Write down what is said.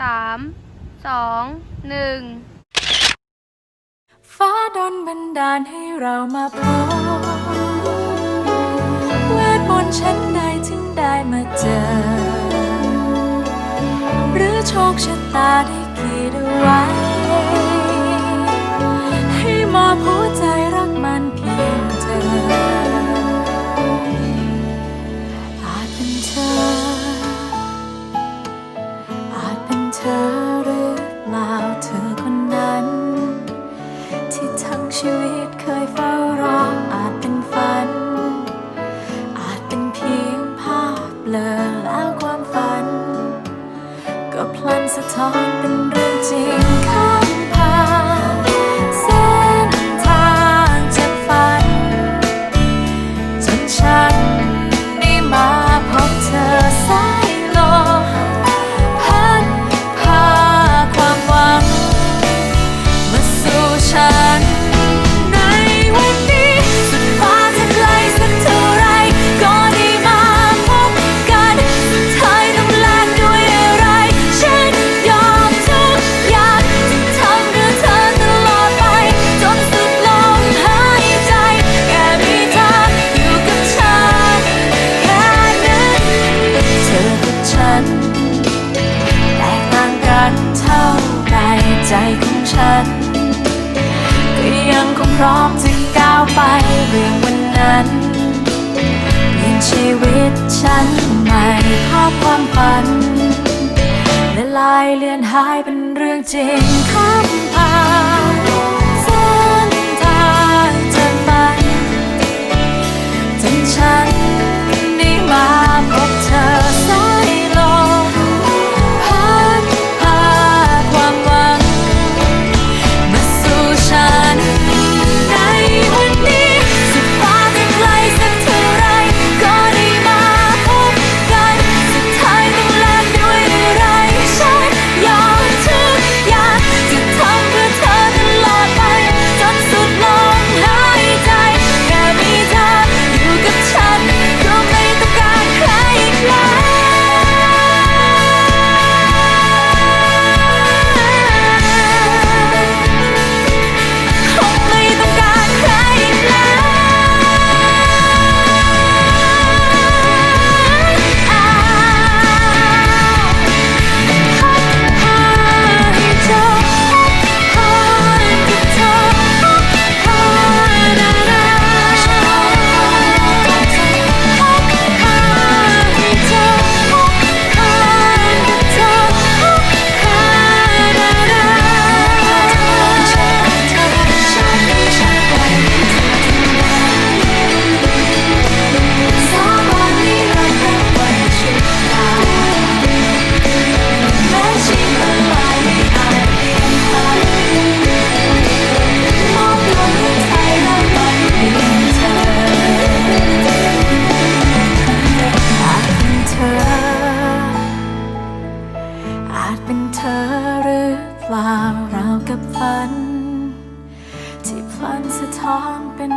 สามสองหนึ่งฟ้าดนบันดาลให้เรามาพบเวทมนต์ฉันใดถึงได้มาเจอ หรือโชคชะตาได้ขีดไว้ คยเฝ้ารออาจเป็นฝัน อาจเป็นเพียงภาพเลือแล้วความฝัน ก็พลันสะท้อนเป็นเรื่องจริงัน ก็ยังคงพร้อมจะก้าวไปเรื่องวันนั้นเปลี่ยนชีวิตฉันใหม่ภาพความฝันและลายเลือนหายเป็นเรื่องจริงข้ามผ่านาจเป็นเธอหรือเปล่าราวกับฝัน ที่พลันสะท้อนเป็น